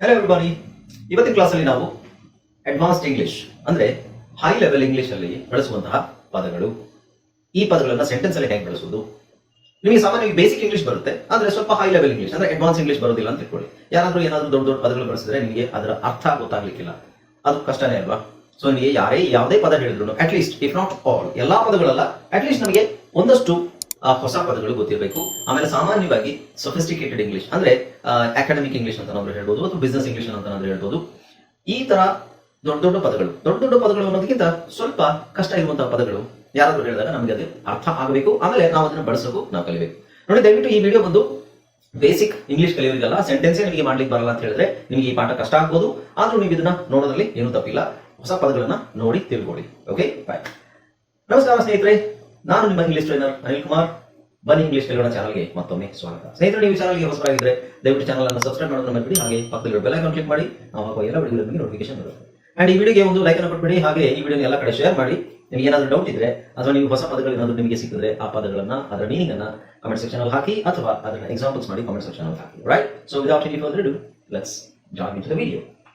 Hello ಎಲ್ಬಾನಿ ಇವತ್ತಿನ ಕ್ಲಾಸಲ್ಲಿ ನಾವು ಅಡ್ವಾನ್ಸ್ಡ್ ಇಂಗ್ಲಿಷ್ ಅಂದ್ರೆ ಹೈ ಲೆವೆಲ್ ಇಂಗ್ಲಿಷ್ ಅಲ್ಲಿ ಬಳಸುವಂತಹ ಪದಗಳು. ಈ ಪದಗಳನ್ನ ಸೆಂಟೆನ್ಸ್ ಅಲ್ಲಿ ಹೇಗೆ ಬಳಸುವುದು? ನಿಮಗೆ ಸಾಮಾನ್ಯವಾಗಿ ಬೇಸಿಕ್ ಇಂಗ್ಲಿಷ್ ಬರುತ್ತೆ, ಆದ್ರೆ ಸ್ವಲ್ಪ ಹೈ ಲೆವೆಲ್ ಇಂಗ್ಲಿಷ್ ಅಂದ್ರೆ ಅಡ್ವಾನ್ಸ್ ಇಂಗ್ಲಿಷ್ ಬರೋದಿಲ್ಲ ಅಂತ ಇಟ್ಕೊಳ್ಳಿ ಯಾರಾದರೂ ಏನಾದರೂ ದೊಡ್ಡ ದೊಡ್ಡ ಪದಗಳು ಬಳಸಿದ್ರೆ ನಿಮಗೆ ಅದರ ಅರ್ಥ ಗೊತ್ತಾಗ್ಲಿಕ್ಕಿಲ್ಲ. ಅದು ಕಷ್ಟನೇ ಅಲ್ವಾ? ಸೊ ನಿಮಗೆ ಯಾರೇ ಯಾವುದೇ ಪದ ಹೇಳಿದ್ರು ಅಟ್ಲೀಸ್ಟ್ ಇಫ್ ನಾಟ್ ಆಲ್ ಎಲ್ಲಾ ಪದಗಳಲ್ಲ ಅಟ್ಲೀಸ್ಟ್ ನಮಗೆ ಒಂದಷ್ಟು ಆ, ಹೊಸ ಪದಗಳು ಗೊತ್ತಿರಬೇಕು. ಆಮೇಲೆ ಸಾಮಾನ್ಯವಾಗಿ ಸೊಫಿಸ್ಟಿಕೇಟೆಡ್ ಇಂಗ್ಲಿಷ್ ಅಂದ್ರೆ ಅಕಾಡೆಮಿಕ್ ಇಂಗ್ಲಿಷ್ ಅಂತ ನಾವು ಹೇಳ್ಬೋದು ಅಥವಾ ಬಿಸ್ನೆಸ್ ಇಂಗ್ಲಿಷ್ ಅಂತ ನಾವು ಹೇಳ್ಬೋದು. ಈ ತರ ದೊಡ್ಡ ದೊಡ್ಡ ಪದಗಳು ದೊಡ್ಡ ದೊಡ್ಡ ಪದಗಳು ಅನ್ನೋದಕ್ಕಿಂತ ಸ್ವಲ್ಪ ಕಷ್ಟ ಇರುವಂತಹ ಪದಗಳು ಯಾರಾದರೂ ಹೇಳಿದಾಗ ನಮಗೆ ಅದು ಅರ್ಥ ಆಗಬೇಕು. ಆಮೇಲೆ ನಾವು ಅದನ್ನ ಬಳಸಬೇಕು ನಾವು ಕಲಿಬೇಕು. ನೋಡಿ ದಯವಿಟ್ಟು ಈ ವಿಡಿಯೋ ಬಂದು ಬೇಸಿಕ್ ಇಂಗ್ಲಿಷ್ ಕಲಿಯೋರಿಗಲ್ಲ ಸೆಂಟೆನ್ಸ್ ನಿಮಗೆ ಮಾಡ್ಲಿಕ್ಕೆ ಬರಲ್ಲ ಅಂತ ಹೇಳಿದ್ರೆ ನಿಮಗೆ ಈ ಪಾಠ ಕಷ್ಟ ಆಗ್ಬೋದು. ಆದ್ರೂ ನೀವು ಇದನ್ನ ನೋಡೋದ್ರಲ್ಲಿ ಏನೂ ತಪ್ಪಿಲ್ಲ. ಹೊಸ ಪದಗಳನ್ನ ನೋಡಿ ತಿಳ್ಕೊಳ್ಳಿ. ಓಕೆ ಬಾಯ್ ನಮಸ್ಕಾರ ಸ್ನೇಹಿತರೆ. ನಾನು ನಿಮ್ಮ ಇಂಗ್ಲಿಷ್ ಟ್ರೈನರ್ ಅನಿಲ್ ಕುಮಾರ್. ಬನ್ನಿ ಇಂಗ್ಲಿಷ್ ಕಲಿಯೋಣ ಚಾನಲ್ಗೆ ಮತ್ತೊಮ್ಮೆ ಸ್ವಾಗತ. ಸ್ನೇಹಿತರೆ, ನೀವು ಚಾನಲ್ಗೆ ಹೊಸಬರಾಗಿದ್ರೆ ದಯವಿಟ್ಟು ಚಾನಲ್ ಅನ್ನು ಸಬ್ಸ್ಕ್ರೈಬ್ ಮಾಡೋದನ್ನ ಮರಿಬೇಡಿ. ಹಾಗೆ ಪಕ್ಕದಲ್ಲಿ ಬೆಲ್ ಐಕಾನ್ ಕ್ಲಿಕ್ ಮಾಡಿ. ನಾವು ಹಾಕುವ ಎಲ್ಲ ವಿಡಿಯೋ ನಿಮಗೆ ನೋಟಿಫಿಕೇಶನ್ ಬರುತ್ತೆ. ಅಂಡ್ ಈ ವಿಡಿಯೋಗೆ ಒಂದು ಲೈಕ್ ಅನ್ನು ಕೊಟ್ಬಿಡಿ. ಹಾಗೆ ಈ ವಿಡಿಯೋ ಎಲ್ಲ ಕಡೆ ಶೇರ್ ಮಾಡಿ. ನಿಮಗೆ ಏನಾದರೂ ಡೌಟ್ ಇದ್ರೆ ಅಥವಾ ನೀವು ಹೊಸ ಪದಗಳು ಏನಾದರೂ ನಿಮಗೆ ಸಿಕ್ಕಿದ್ರೆ ಆ ಪದಗಳನ್ನ, ಅದರ ಮೀನಿಂಗ್ ಅನ್ನ ಕಮೆಂಟ್ ಸೆಕ್ಷನ್ ಅಲ್ಲಿ ಹಾಕಿ ಅಥವಾ ಅದರ ಎಕ್ಸಾಂಪಲ್ಸ್ ಮಾಡಿ ಕಮೆಂಟ್ ಸೆಕ್ಷನ್ ಅಲ್ಲಿ ಹಾಕಿ. Right so without any further ado let's join in the video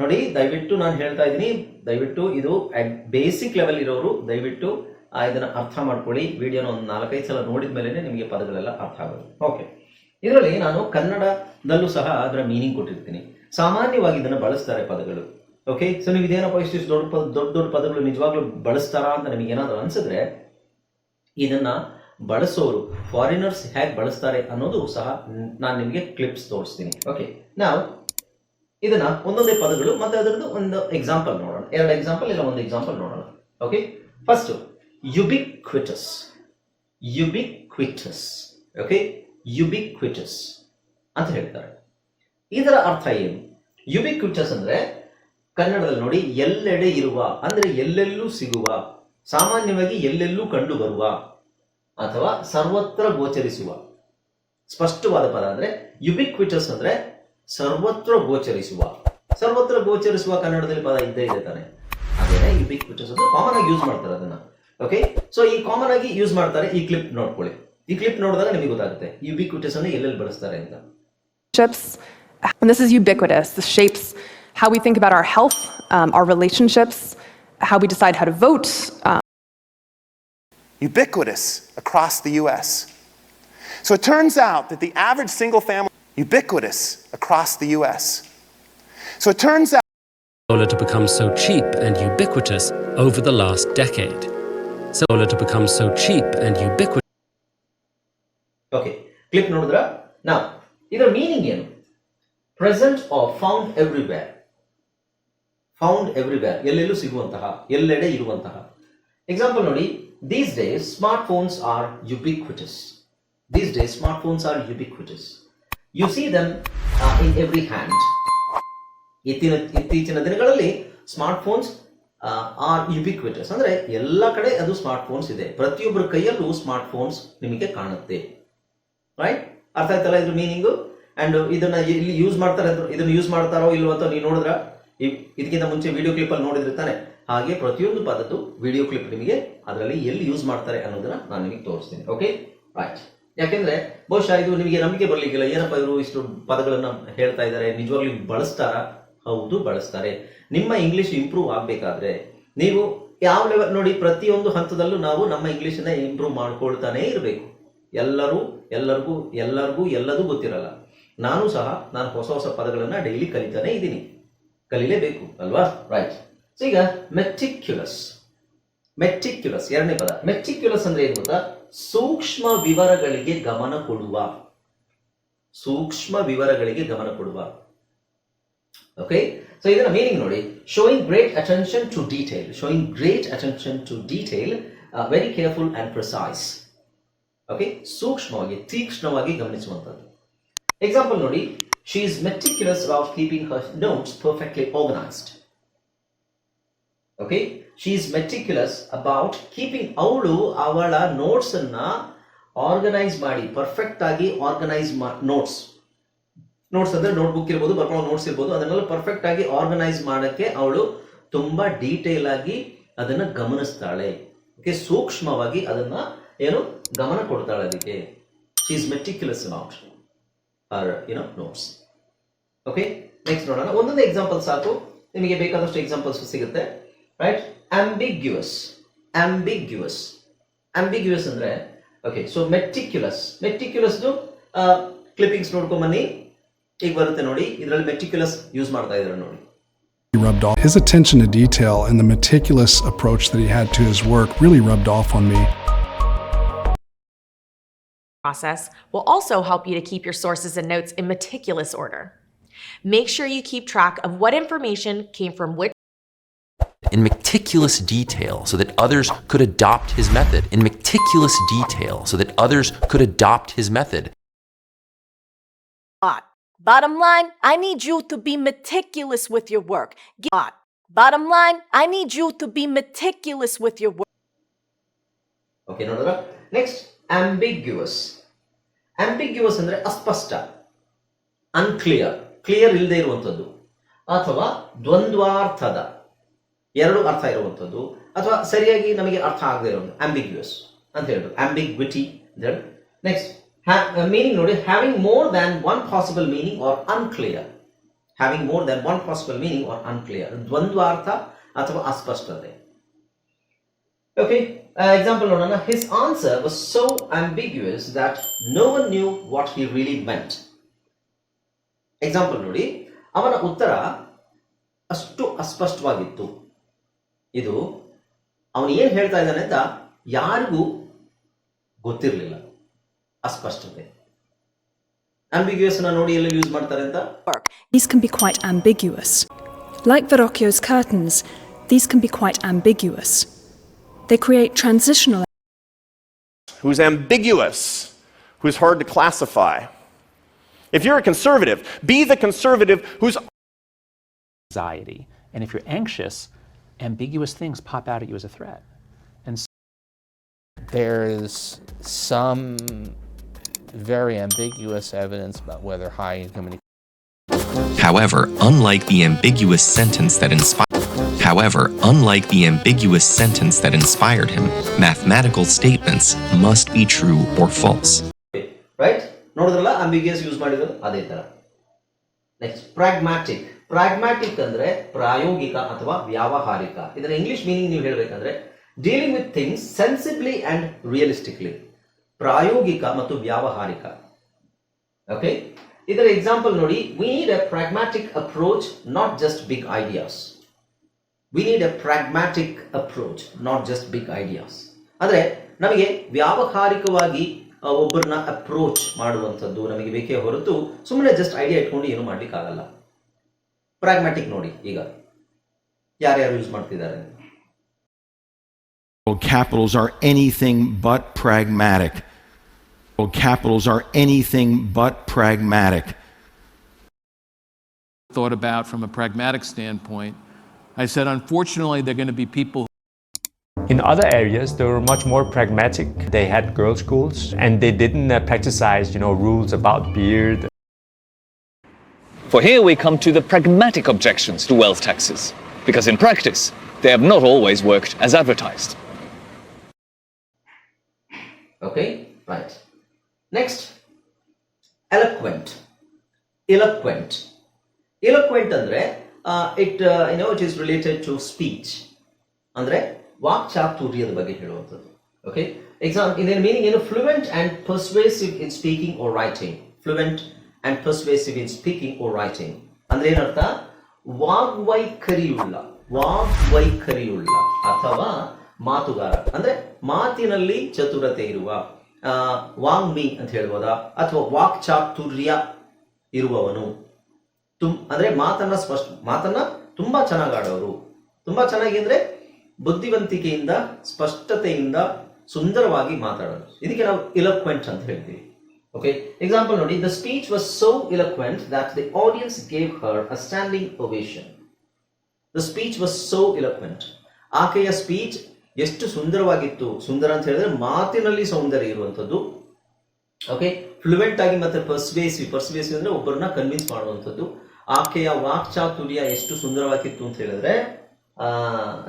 ನೋಡಿ, ದಯವಿಟ್ಟು ನಾನು ಹೇಳ್ತಾ ಇದ್ದೀನಿ, ದಯವಿಟ್ಟು ಇದು ಬೇಸಿಕ್ ಲೆವೆಲ್ ಇರೋರು ದಯವಿಟ್ಟು ಇದನ್ನ ಅರ್ಥ ಮಾಡ್ಕೊಳ್ಳಿ. ವಿಡಿಯೋನ ಒಂದು ನಾಲ್ಕೈದು ಸಲ ನೋಡಿದ ಮೇಲೆ ನಿಮಗೆ ಪದಗಳೆಲ್ಲ ಅರ್ಥ ಆಗೋದು. ಓಕೆ ಇದರಲ್ಲಿ ನಾನು ಕನ್ನಡದಲ್ಲೂ ಸಹ ಅದರ ಮೀನಿಂಗ್ ಕೊಟ್ಟಿರ್ತೀನಿ. ಸಾಮಾನ್ಯವಾಗಿ ಇದನ್ನು ಬಳಸ್ತಾರೆ ಪದಗಳು. ಓಕೆ ಸೊ ನೀವು ಇದೇನಪ್ಪ ಇಷ್ಟಿಷ್ಟು ದೊಡ್ಡ ಪದ, ದೊಡ್ಡ ದೊಡ್ಡ ಪದಗಳು ನಿಜವಾಗ್ಲೂ ಬಳಸ್ತಾರಾ ಅಂತ ನಿಮಗೆ ಏನಾದರೂ ಅನ್ಸಿದ್ರೆ, ಇದನ್ನ ಬಳಸೋರು ಫಾರಿನರ್ಸ್ ಹೇಗೆ ಬಳಸ್ತಾರೆ ಅನ್ನೋದು ಸಹ ನಾನು ನಿಮಗೆ ಕ್ಲಿಪ್ಸ್ ತೋರಿಸ್ತೀನಿ. ಓಕೆ ನಾವು ಇದನ್ನ ಒಂದೊಂದೇ ಪದಗಳು ಮತ್ತೆ ಅದರದ್ದು ಒಂದು ಎಕ್ಸಾಂಪಲ್ ನೋಡೋಣ. ಎರಡು ಎಕ್ಸಾಂಪಲ್ ಇಲ್ಲ ಒಂದು ಎಕ್ಸಾಂಪಲ್ ನೋಡೋಣ. Okay first ubiquitous ubiquitous okay ubiquitous ಅಂತ ಹೇಳ್ತಾರೆ. ಇದರ ಅರ್ಥ ಏನು? ಯುಬಿಕ್ವಿಟಸ್ ಅಂದ್ರೆ ಕನ್ನಡದಲ್ಲಿ ನೋಡಿ ಎಲ್ಲೆಡೆ ಇರುವ, ಅಂದ್ರೆ ಎಲ್ಲೆಲ್ಲೂ ಸಿಗುವ, ಸಾಮಾನ್ಯವಾಗಿ ಎಲ್ಲೆಲ್ಲೂ ಕಂಡು ಬರುವ ಅಥವಾ ಸರ್ವತ್ರ ಗೋಚರಿಸುವ. ಸ್ಪಷ್ಟವಾದ ಪದ ಅಂದ್ರೆ ಯುಬಿಕ್ವಿಟಸ್ ಅಂದ್ರೆ ಸರ್ವತ್ರ ಗೋಚರಿಸುವ ಸರ್ವತ್ರ ಗೋಚರಿಸುವ ಕನ್ನಡದಲ್ಲಿ ಪದ ಇದ್ದೇ ಇದೆ ತಾನೆ ಅದೇನೆ ಯುಬಿಕ್ವಿಟಸ್ ಅಂತ ಕಾಮನ್ ಆಗಿ ಯೂಸ್ ಮಾಡ್ತಾರೆ ಅದನ್ನ ಓಕೆ ಸೊ ಈ ಕಾಮನ್ ಆಗಿ ಯೂಸ್ ಮಾಡ್ತಾರೆ ಈ ಕ್ಲಿಪ್ ನೋಡ್ಕೊಳ್ಳಿ ಈ ಕ್ಲಿಪ್ ನೋಡಿದಾಗ ನಿಮಗೆ ಗೊತ್ತಾಗುತ್ತೆ ಯುಬಿಕ್ವಿಟಸ್ ಅನ್ನು ಎಲ್ಲೆಲ್ಲಿ ಬಳಸ್ತಾರೆ ಅಂತ relationships. And this is ubiquitous. This shapes how we think about our health, um, our relationships, how we decide how to vote. Um, ubiquitous across the US. So it turns out that the average single family ubiquitous across the US. So it turns out solar to become so cheap and ubiquitous over the last decade. Solar to become so cheap and ubiquitous. Okay clip ನೋಡಿದ್ರ ನಾವು ಇದರ meaning ಏನು present of found everywhere found everywhere ಎಲ್ಲೆಲ್ಲೂ ಸಿಗುವಂತಹ ಎಲ್ಲೆಡೆ ಇರುವಂತಹ example ನೋಡಿ these days smart phones are ubiquitous these days smart phones are ubiquitous You see them in every hand ಇತ್ತಿನ, ಇತ್ತೀಚಿನ ದಿನಗಳಲ್ಲಿ ಸ್ಮಾರ್ಟ್ ಫೋನ್ಸ್ ಆರ್ ಯುಬಿಕ್ವಿಟಸ್ ಅಂದ್ರೆ ಎಲ್ಲ ಕಡೆ ಅದು ಸ್ಮಾರ್ಟ್ ಫೋನ್ಸ್ ಇದೆ. ಪ್ರತಿಯೊಬ್ಬರ ಕೈಯಲ್ಲೂ ಸ್ಮಾರ್ಟ್ ಫೋನ್ಸ್ ನಿಮಗೆ ಕಾಣುತ್ತೆ. ರೈಟ್ ಅರ್ಥ ಆಯ್ತಲ್ಲ ಇದ್ರ ಮೀನಿಂಗು ಅಂಡ್ ಇದನ್ನ ಇಲ್ಲಿ ಯೂಸ್ ಮಾಡ್ತಾರೆ ಇದನ್ನು ಯೂಸ್ ಮಾಡ್ತಾರೋ ಇಲ್ವೋ ಅಂತ ನೀವು ನೋಡಿದ್ರ? ಇದಕ್ಕಿಂತ ಮುಂಚೆ ವಿಡಿಯೋ ಕ್ಲಿಪ್ ಅಲ್ಲಿ ನೋಡಿದಿರ್ತಾನೆ ಹಾಗೆ ಪ್ರತಿಯೊಂದು ಪದದ್ದು ವಿಡಿಯೋ ಕ್ಲಿಪ್ ನಿಮಗೆ ಅದರಲ್ಲಿ ಎಲ್ಲಿ ಯೂಸ್ ಮಾಡ್ತಾರೆ ಅನ್ನೋದನ್ನ ನಾನು ನಿಮಗೆ ತೋರಿಸ್ತೀನಿ. ಓಕೆ ರೈಟ್ ಯಾಕೆಂದ್ರೆ ಬಹುಶಃ ಇದು ನಿಮಗೆ ನಂಬಿಕೆ ಬರ್ಲಿಕ್ಕಿಲ್ಲ. ಏನಪ್ಪ ಇವರು ಇಷ್ಟು ಪದಗಳನ್ನ ಹೇಳ್ತಾ ಇದ್ದಾರೆ? ನಿಜವಾಗ್ಲೂ ಬಳಸ್ತಾರ? ಹೌದು, ಬಳಸ್ತಾರೆ. ನಿಮ್ಮ ಇಂಗ್ಲಿಷ್ ಇಂಪ್ರೂವ್ ಆಗ್ಬೇಕಾದ್ರೆ ನೀವು ಯಾವ ಲೆವೆಲ್ ನೋಡಿ, ಪ್ರತಿಯೊಂದು ಹಂತದಲ್ಲೂ ನಾವು ನಮ್ಮ ಇಂಗ್ಲಿಷನ್ನ ಇಂಪ್ರೂವ್ ಮಾಡ್ಕೊಳ್ತಾನೆ ಇರಬೇಕು. ಎಲ್ಲರೂ, ಎಲ್ಲರಿಗೂ ಎಲ್ಲರಿಗೂ, ಎಲ್ಲದೂ ಗೊತ್ತಿರಲ್ಲ. ನಾನು ಸಹ, ನಾನು ಹೊಸ ಹೊಸ ಪದಗಳನ್ನ ಡೈಲಿ ಕಲಿತಾನೆ ಇದ್ದೀನಿ. ಕಲಿಲೇಬೇಕು, ಅಲ್ವಾ? ರೈಟ್ ಈಗ ಮೆಟಿಕ್ಯುಲಸ್ ಮೆಟಿಕ್ಯುಲಸ್ ಎರಡನೇ ಪದ. ಮೆಟಿಕ್ಯುಲಸ್ ಅಂದ್ರೆ ಏನು ಗೊತ್ತಾ? ಸೂಕ್ಷ್ಮ ವಿವರಗಳಿಗೆ ಗಮನ ಕೊಡುವ. ಸೂಕ್ಷ್ಮ ವಿವರಗಳಿಗೆ ಗಮನ ಕೊಡುವ. ಓಕೆ ಸೊ ಇದರ ಮೀನಿಂಗ್ ನೋಡಿ. Showing great attention to detail showing great attention to detail very careful and precise okay ಸೂಕ್ಷ್ಮವಾಗಿ, ತೀಕ್ಷ್ಣವಾಗಿ ಗಮನಿಸುವಂಥದ್ದು. ಎಕ್ಸಾಂಪಲ್ ನೋಡಿ. She is meticulous of keeping her notes perfectly organised okay she is meticulous about keeping ಅವಳು ಅವಳ notes ಅನ್ನ organise ಮಾಡಿ perfect ಆಗಿ organise notes notes ಅಂದ್ರೆ ನೋಟ್ಬುಕ್ ಇರ್ಬೋದು, ಬರ್ಕೊಳ್ಳೋ ನೋಟ್ಸ್ ಇರ್ಬೋದು, ಅದನ್ನೆಲ್ಲ ಪರ್ಫೆಕ್ಟ್ ಆಗಿ ಆರ್ಗನೈಸ್ ಮಾಡಕ್ಕೆ ಅವಳು ತುಂಬಾ ಡೀಟೇಲ್ ಆಗಿ ಅದನ್ನ ಗಮನಿಸ್ತಾಳೆ. ಓಕೆ ಸೂಕ್ಷ್ಮವಾಗಿ ಅದನ್ನ ಏನು, ಗಮನ ಕೊಡ್ತಾಳೆ ಅದಕ್ಕೆ. Is meticulous about our you know notes okay next ನೋಡೋಣ. ಒಂದೊಂದು ಎಕ್ಸಾಂಪಲ್ ಸಾಕು. ನಿಮಗೆ ಬೇಕಾದಷ್ಟು ಎಕ್ಸಾಂಪಲ್ಸ್ ಸಿಗುತ್ತೆ ರೈಟ್ ಆಂಬಿಗ್ಯುವಸ್ ಆಂಬಿಗ್ಯುವಸ್ ಆಂಬಿಗ್ಯುವಸ್ ಅಂದ್ರೆ ಓಕೆ ಸೊ ಮೆಟಿಕ್ಯುಲಸ್ ಮೆಟಿಕ್ಯುಲಸ್ದು ಕ್ಲಿಪ್ಪಿಂಗ್ಸ್ ನೋಡ್ಕೊಂಡ್ ಬನ್ನಿ ಈಗ ಬರುತ್ತೆ ನೋಡಿ ಇದರಲ್ಲಿ ಮೆಟಿಕ್ಯುಲಸ್ ಯೂಸ್ ಮಾಡ್ತಾ ಇದ್ದಾರೆ ನೋಡಿ He rubbed off. His attention to detail and the meticulous approach that he had to his work really rubbed off on me. process will also help you to keep your sources and notes in meticulous order. Make sure you keep track of what information came from which in meticulous detail so that others could adopt his method. In meticulous detail so that others could adopt his method. But bottom line, I need you to be meticulous with your work. But bottom line, I need you to be meticulous with your work. Okay ನೋಡಿದ್ರ next ambiguous ambiguous ಅಂದ್ರೆ ಅಸ್ಪಷ್ಟ unclear clear ಇಲ್ಲದೆ ಇರುವಂಥದ್ದು ಅಥವಾ ದ್ವಂದ್ವಾರ್ಥದ ಎರಡು ಅರ್ಥ ಇರುವಂಥದ್ದು ಅಥವಾ ಸರಿಯಾಗಿ ನಮಗೆ ಅರ್ಥ ಆಗದೆ ಇರೋದು ಆಂಬಿಗ್ಯೂಸ್ ಅಂತ ಹೇಳಿದ್ರು ಆಂಬಿಗ್ವಿಟಿ ಅಂತ ಹೇಳಿ ನೆಕ್ಸ್ಟ್ ಮೀನಿಂಗ್ ನೋಡಿ having more than one possible meaning or unclear having more than one possible meaning or unclear ದ್ವಂದ್ವಾರ್ಥ ಅಥವಾ ಅಸ್ಪಷ್ಟತೆ. ಓಕೆ ಎಕ್ಸಾಂಪಲ್ example ನೋಡೋಣ. His answer was so ambiguous that no one knew what he really meant example ನೋಡಿ. ಅವನ ಉತ್ತರ ಅಷ್ಟು ಅಸ್ಪಷ್ಟವಾಗಿತ್ತು. ಇದು ಅವನು ಏನು ಹೇಳ್ತಾ ಇದ್ದಾನೆ ಅಂತ ಯಾರಿಗೂ ಗೊತ್ತಿರಲಿಲ್ಲ ಅಸ್ಪಷ್ಟತೆ ಆಂಬಿಗ್ಯೂಸ್ ನೋಡಿ ಎಲ್ಲ ಯೂಸ್ ಮಾಡ್ತಾರೆ ಅಂತ These can be quite ambiguous. Like Verrocchio's curtains, these can be quite ambiguous. They create transitional who's ambiguous, who's hard to classify. If you're a conservative, be the conservative who's anxiety. And if you're anxious, ambiguous things pop out at you as a threat. And so There's some very ambiguous evidence about whether high income and However, unlike the ambiguous sentence that inspired However, unlike the ambiguous sentence that inspired him, mathematical statements must be true or false. Right ನೋಡಿದ್ರಲ್ಲ ಅಂಬಿಗಿಯಸ್ use ಮಾಡಿದ್ರು ಅದೇ ತರ next pragmatic pragmatic ಅಂದ್ರೆ ಪ್ರಾಯೋಗಿಕ ಅಥವಾ ವ್ಯಾವಹಾರಿಕ. ಇದರ English meaning ನೀವು ಹೇಳಬೇಕಂದ್ರೆ dealing with things sensibly and realistically ಪ್ರಾಯೋಗಿಕ ಮತ್ತು ವ್ಯಾವಹಾರಿಕ. ಓಕೆ ಇದರ ಎಕ್ಸಾಂಪಲ್ ನೋಡಿ we need a pragmatic approach not just big ideas we need a pragmatic approach not just big ideas ಅಂದ್ರೆ ನಮಗೆ ವ್ಯಾವಹಾರಿಕವಾಗಿ ಒಬ್ಬರನ್ನ ಅಪ್ರೋಚ್ ಮಾಡುವಂಥದ್ದು ನಮಗೆ ಬೇಕೇ ಹೊರತು ಸುಮ್ಮನೆ ಜಸ್ಟ್ ಐಡಿಯಾ ಇಟ್ಕೊಂಡು ಏನು ಮಾಡ್ಲಿಕ್ಕೆ ಆಗಲ್ಲ ಪ್ರಾಗ್ಮ್ಯಾಟಿಕ್ ನೋಡಿ ಈಗ ಯಾರ್ಯಾರು ಯೂಸ್ ಮಾಡ್ತಿದ್ದಾರೆ capitals are anything but pragmatic. capitals are anything but pragmatic. thought about from a pragmatic standpoint. I said, unfortunately, there are going to be people In other areas, they were much more pragmatic. They had girls' schools, and they didn't uh, practicize, you know, rules about beard. For here we come to the pragmatic objections to wealth taxes, because in practice, they have not always worked as advertised. Okay right next eloquent eloquent eloquent ಅಂದ್ರೆ it no it is related to speech ಅಂದ್ರೆ ವಾಕ್ಚಾತುರ್ಯದ ಬಗ್ಗೆ ಹೇಳುವಂಥದ್ದು okay exam ಇದರ meaning ಏನು fluent and persuasive in speaking or writing fluent and persuasive in speaking or writing ಅಂದ್ರೆ ಏನರ್ಥ? ವಾಗ್ವೈಖರಿಯುಳ್ಳ ವಾಗ್ವೈಖರಿಯುಳ್ಳ ಅಥವಾ ಮಾತುಗಾರ. ಅಂದ್ರೆ ಮಾತಿನಲ್ಲಿ ಚತುರತೆ ಇರುವ ವಾಂಗ್ಮಿ ಅಂತ ಹೇಳ್ಬೋದಾ? ಅಥವಾ ವಾಕ್ ಚಾತುರ್ಯ ಇರುವವನು. ತುಂ ಅಂದ್ರೆ ಮಾತನ್ನ ಸ್ಪಷ್ಟ, ಮಾತನ್ನ ತುಂಬಾ ಚೆನ್ನಾಗಿ ಆಡೋರು. ತುಂಬಾ ಚೆನ್ನಾಗಿ ಅಂದ್ರೆ ಬುದ್ಧಿವಂತಿಕೆಯಿಂದ, ಸ್ಪಷ್ಟತೆಯಿಂದ ಸುಂದರವಾಗಿ ಮಾತಾಡೋದು ಇದಕ್ಕೆ ನಾವು ಇಲಕ್ವೆಂಟ್ ಅಂತ ಹೇಳ್ತೀವಿ. ಓಕೆ ಎಕ್ಸಾಂಪಲ್ ನೋಡಿ, the speech was so eloquent that the audience gave her a standing ovation. The speech was so eloquent ಆಕೆಯ ಸ್ಪೀಚ್ ಎಷ್ಟು ಸುಂದರವಾಗಿತ್ತು. ಸುಂದರ ಅಂತ ಹೇಳಿದ್ರೆ ಮಾತಿನಲ್ಲಿ ಸೌಂದರ್ಯ ಇರುವಂಥದ್ದು. ಓಕೆ ಫ್ಲೂಯೆಂಟ್ ಆಗಿ ಮತ್ತೆ ಪರ್ಸ್ವೇಸಿ ಪರ್ಸ್ವೇಸಿ ಅಂದ್ರೆ ಒಬ್ಬರನ್ನ ಕನ್ವಿನ್ಸ್ ಮಾಡುವಂಥದ್ದು. ಆಕೆಯ ವಾಕ್ಚಾತುರ್ಯ ಎಷ್ಟು ಸುಂದರವಾಗಿತ್ತು ಅಂತ ಹೇಳಿದ್ರೆ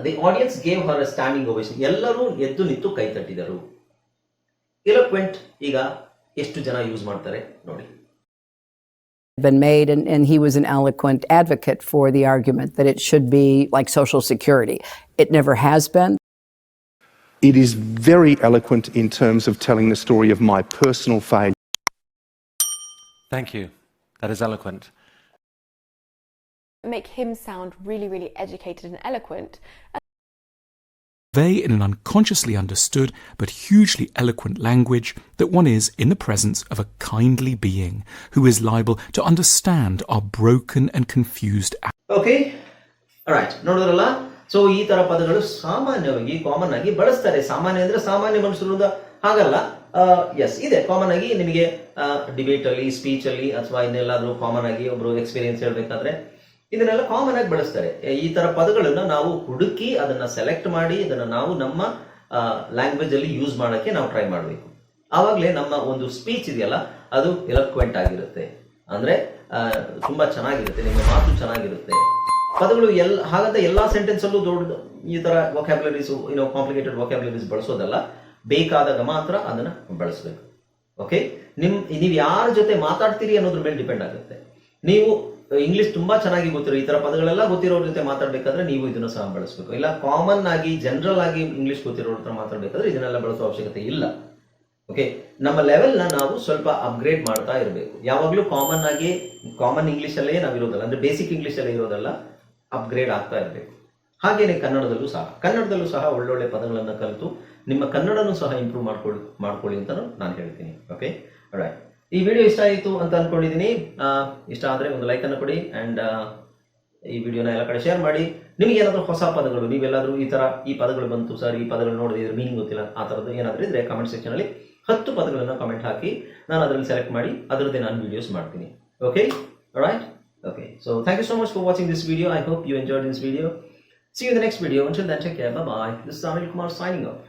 the audience gave her standing ovation ಎಲ್ಲರೂ ಎದ್ದು ನಿಂತು ಕೈ ತಟ್ಟಿದರು. ಇಲಕ್ವೆಂಟ್ ಈಗ ಎಷ್ಟು ಜನ ಯೂಸ್ ಮಾಡ್ತಾರೆ ನೋಡಿ been made, and, and he was an eloquent advocate for the argument that it should be like Social Security. It never has been. It is very eloquent in terms of telling the story of my personal failure. Thank you. That is eloquent. make him sound really, really educated and eloquent. Convey in an unconsciously understood but hugely eloquent language that one is in the presence of a kindly being who is liable to understand our broken and confused okay right ನೋಡಿದ್ರಲ್ಲ so ಈ ತರ ಪದಗಳು ಸಾಮಾನ್ಯವಾಗಿ common ಆಗಿ ಬಳಸ್ತಾರೆ ಸಾಮಾನ್ಯ ಅಂದ್ರೆ ಸಾಮಾನ್ಯ ಮನುಷ್ಯರು ಅಂತ ಹಾಗಲ್ಲ ಎಸ್ ಇದೆ ಕಾಮನ್ ಆಗಿ ನಿಮಗೆ ಡಿಬೇಟ್ ಅಲ್ಲಿ ಸ್ಪೀಚ್ ಅಲ್ಲಿ ಅಥವಾ ಇನ್ನೆಲ್ಲಾದ್ರೂ ಕಾಮನ್ ಆಗಿ ಒಬ್ರು ಎಕ್ಸ್ಪೀರಿಯನ್ಸ್ ಹೇಳ್ಬೇಕಾದ್ರೆ ಇದನ್ನೆಲ್ಲ ಕಾಮನ್ ಆಗಿ ಬಳಸ್ತಾರೆ. ಈ ತರ ಪದಗಳನ್ನ ನಾವು ಹುಡುಕಿ ಅದನ್ನ ಸೆಲೆಕ್ಟ್ ಮಾಡಿ ಅದನ್ನ ನಾವು ನಮ್ಮ ಲ್ಯಾಂಗ್ವೇಜ್ ಅಲ್ಲಿ ಯೂಸ್ ಮಾಡೋಕೆ ನಾವು ಟ್ರೈ ಮಾಡಬೇಕು. ಆವಾಗಲೇ ನಮ್ಮ ಒಂದು ಸ್ಪೀಚ್ ಇದೆಯಲ್ಲ, ಅದು ಎಲಕ್ವೆಂಟ್ ಆಗಿರುತ್ತೆ. ಅಂದ್ರೆ ತುಂಬಾ ಚೆನ್ನಾಗಿರುತ್ತೆ, ನಿಮ್ಮ ಮಾತು ಚೆನ್ನಾಗಿರುತ್ತೆ. ಪದಗಳು ಎಲ್ಲ, ಹಾಗಂತ ಎಲ್ಲಾ ಸೆಂಟೆನ್ಸ್ ಅಲ್ಲೂ ದೊಡ್ಡ, ಈ ತರ ವೊಕ್ಯಾಬ್ಯುಲರೀಸ್ ಏನೋ ಕಾಂಪ್ಲಿಕೇಟೆಡ್ ವೊಕ್ಯಾಬ್ಯುಲರೀಸ್ ಬಳಸೋದಲ್ಲ, ಬೇಕಾದಾಗ ಮಾತ್ರ ಅದನ್ನ ಬಳಸಬೇಕು. ಓಕೆ ನಿಮ್, ನೀವು ಯಾರ ಜೊತೆ ಮಾತಾಡ್ತೀರಿ ಅನ್ನೋದ್ರ ಮೇಲೆ ಡಿಪೆಂಡ್ ಆಗುತ್ತೆ. ನೀವು ಇಂಗ್ಲಿಷ್ ತುಂಬಾ ಚೆನ್ನಾಗಿ ಗೊತ್ತಿರೋ, ಈ ತರ ಪದಗಳೆಲ್ಲ ಗೊತ್ತಿರೋರ ಜೊತೆ ಮಾತಾಡಬೇಕಾದ್ರೆ ನೀವು ಇದನ್ನು ಸಹ ಬಳಸಬೇಕು. ಇಲ್ಲ ಕಾಮನ್ ಆಗಿ ಜನರಲ್ ಆಗಿ ಇಂಗ್ಲಿಷ್ ಗೊತ್ತಿರೋ ಹತ್ರ ಮಾತಾಡಬೇಕಾದ್ರೆ ಇದನ್ನೆಲ್ಲ ಬಳಸುವ ಅವಶ್ಯಕತೆ ಇಲ್ಲ. ಓಕೆ ನಮ್ಮ ಲೆವೆಲ್ನ ನಾವು ಸ್ವಲ್ಪ ಅಪ್ಗ್ರೇಡ್ ಮಾಡ್ತಾ ಇರಬೇಕು. ಯಾವಾಗಲೂ ಕಾಮನ್ ಆಗಿ ಕಾಮನ್ ಇಂಗ್ಲಿಷ್ ಅಲ್ಲೇ ನಾವು ಇರೋದಲ್ಲ, ಅಂದ್ರೆ ಬೇಸಿಕ್ ಇಂಗ್ಲಿಷ್ ಅಲ್ಲೇ ಇರೋದಲ್ಲ ಅಪ್ಗ್ರೇಡ್ ಆಗ್ತಾ ಇರಬೇಕು. ಹಾಗೇನೆ ಕನ್ನಡದಲ್ಲೂ ಸಹ. ಕನ್ನಡದಲ್ಲೂ ಸಹ ಒಳ್ಳೊಳ್ಳೆ ಪದಗಳನ್ನು ಕಲಿತು ನಿಮ್ಮ ಕನ್ನಡನೂ ಸಹ ಇಂಪ್ರೂವ್ ಮಾಡ್ಕೊಳ್ಳಿ ಮಾಡ್ಕೊಳ್ಳಿ ಅಂತ ನಾನು ಹೇಳ್ತೀನಿ. ಓಕೆ ರೈಟ್ ಈ ವಿಡಿಯೋ ಇಷ್ಟ ಆಯಿತು ಅಂತ ಅನ್ಕೊಂಡಿದ್ದೀನಿ ಆ, ಇಷ್ಟ ಆದರೆ ಒಂದು ಲೈಕನ್ನು ಕೊಡಿ ಆ್ಯಂಡ್ ಈ ವಿಡಿಯೋನ ಎಲ್ಲ ಕಡೆ ಶೇರ್ ಮಾಡಿ. ನಿಮಗೆ ಏನಾದರೂ ಹೊಸ ಪದಗಳು ನೀವೆಲ್ಲಾದರೂ ಈ ಥರ ಈ ಪದಗಳು ಬಂತು ಸರ್ ಈ ಪದಗಳು ನೋಡಿದ್ರೆ ಇದ್ರ ಮೀನಿಂಗ್ ಗೊತ್ತಿಲ್ಲ ಆ ಥರದ್ದು ಏನಾದರೂ ಇದ್ರೆ ಕಮೆಂಟ್ ಸೆಕ್ಷನಲ್ಲಿ ಹತ್ತು ಪದಗಳನ್ನು ಕಮೆಂಟ್ ಹಾಕಿ ನಾನು ಅದರಲ್ಲಿ ಸೆಲೆಕ್ಟ್ ಮಾಡಿ ಅದರದ್ದೇ ನಾನು ವಿಡಿಯೋಸ್ ಮಾಡ್ತೀನಿ. Okay right okay so thank you so much for watching this video I hope you enjoyed this video see you the next video then take care. Bye bye this Kumar signing off.